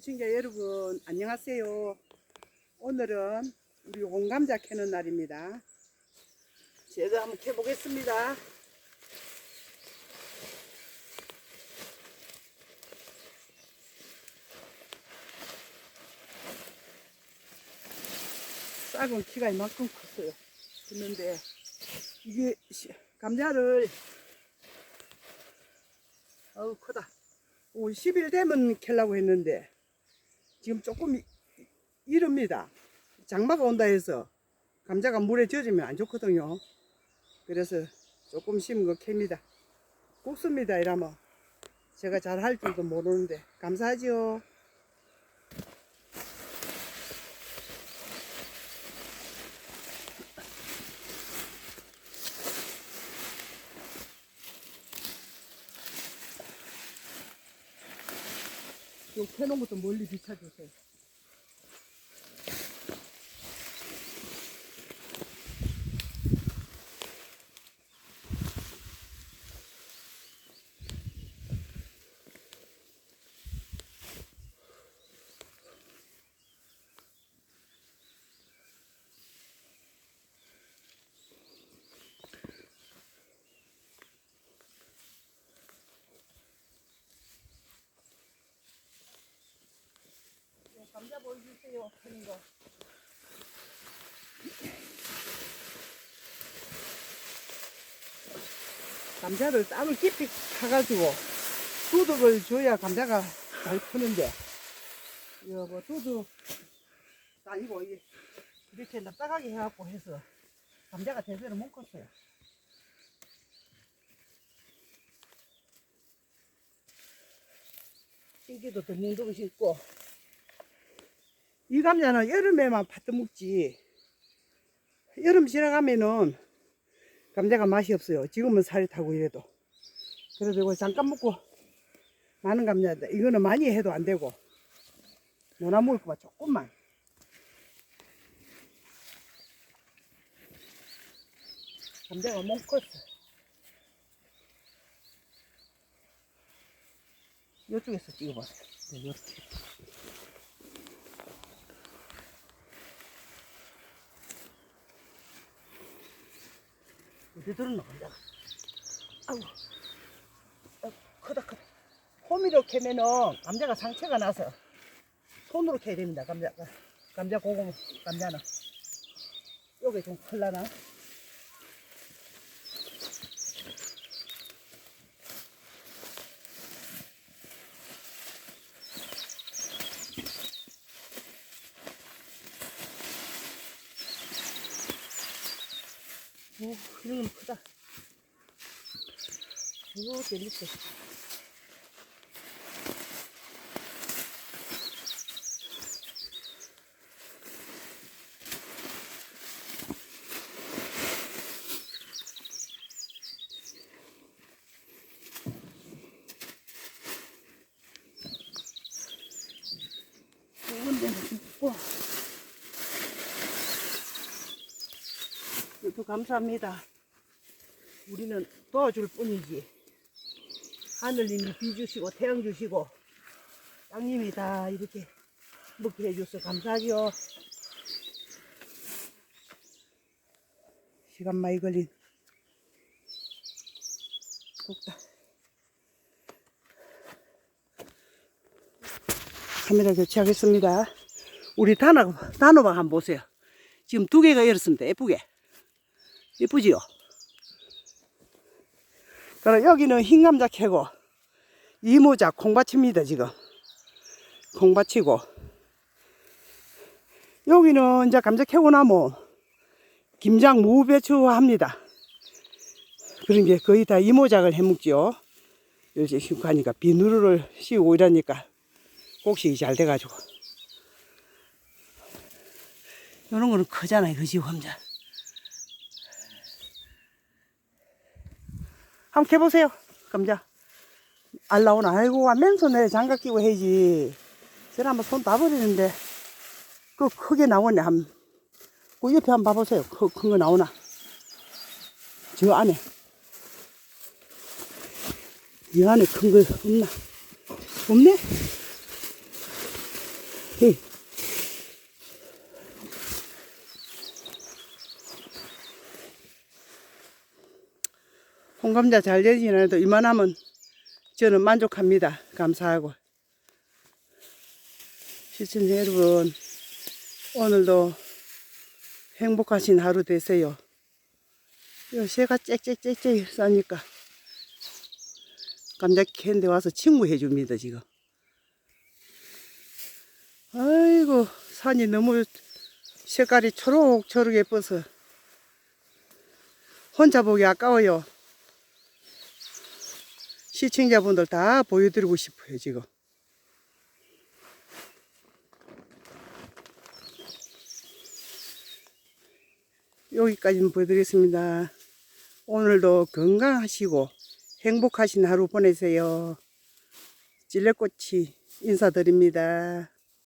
시청자 여러분 안녕하세요. 오늘은 우리 홍감자 캐는 날입니다. 제가 한번 캐보겠습니다. 싹은 키가 이만큼 컸어요. 컸는데 이게 시- 감자를 어우 크다. 오, 10일 되면 캘라고 했는데 지금 조금 이- 이릅니다. 장마가 온다 해서 감자가 물에 젖으면 안 좋거든요. 그래서 조금 심은 거 캡니다. 굽습니다 이러면 제가 잘 할 줄도 모르는데 감사하지요. 요 캐놓은 것도 멀리 비춰주세요. 감자 보여주세요. 캐는 거. 감자를 땅을 깊이 파가지고 두둑을 줘야 감자가 잘 크는데 이거 뭐 두둑 아니고 이게 이렇게 납작하게 해갖고 해서 감자가 제대로 못 컸어요. 신기도 더 뭉둥이 심고 이 감자는 여름에만 파트 먹지 여름 지나가면은 감자가 맛이 없어요. 지금은 살이 타고 이래도. 이거 잠깐 먹고 많은 감자다. 이거는 많이 해도 안 되고 노나 먹을 거만 조금만. 감자가 못 컸어. 이쪽에서 찍어보세요. 네, 이렇게. 어디 들었나 감자가. 아우, 어, 크다 크다. 호미로 캐면은 감자가 상처가 나서 손으로 캐야 됩니다. 감자가 감자 고구 감자는 요게 좀 클라나. 오, 이런 건 크다. 이거 재밌어. 이건 데는 있고. 이것도 감사합니다. 우리는 도와줄 뿐이지. 하늘님이 비 주시고 태양 주시고 땅님이 다 이렇게 먹게 해줘서 감사하죠. 시간 많이 걸린 덥다. 카메라 교체하겠습니다. 우리 단호, 단호박 한번 보세요. 지금 두 개가 열었습니다. 예쁘게. 예쁘지요? 그럼 여기는 흰 감자 캐고 이모자 콩밭입니다 지금. 콩밭이고. 여기는 이제 감자 캐고 나면 김장 무배추 합니다. 그런 게 거의 다 이모작을 해먹지요. 요새 휴가니까 비누를 씌우고 이러니까 곡식이 잘 돼가지고. 이런 거는 크잖아요 그지 감자 한번 캐보세요. 감자. 알 나오나? 아이고, 맨손에 장갑 끼고 해야지. 저는 한번 손다 버리는데, 그 크게 나오네. 한, 그 옆에 한번 봐보세요. 큰거 나오나? 저 안에. 이 안에 큰 거 없나? 없네? 히. 홍감자 잘 되진 않아도 이만하면 저는 만족합니다. 감사하고. 시청자 여러분, 오늘도 행복하신 하루 되세요. 요 새가 짹짹짹짹 싸니까 감자 캔데 와서 친구 해 줍니다, 지금. 아이고, 산이 너무 색깔이 초록초록 예뻐서 혼자 보기 아까워요. 시청자분들 다 보여드리고 싶어요, 지금. 여기까지는 보여드리겠습니다. 오늘도 건강하시고 행복하신 하루 보내세요. 찔레꽃이 인사드립니다.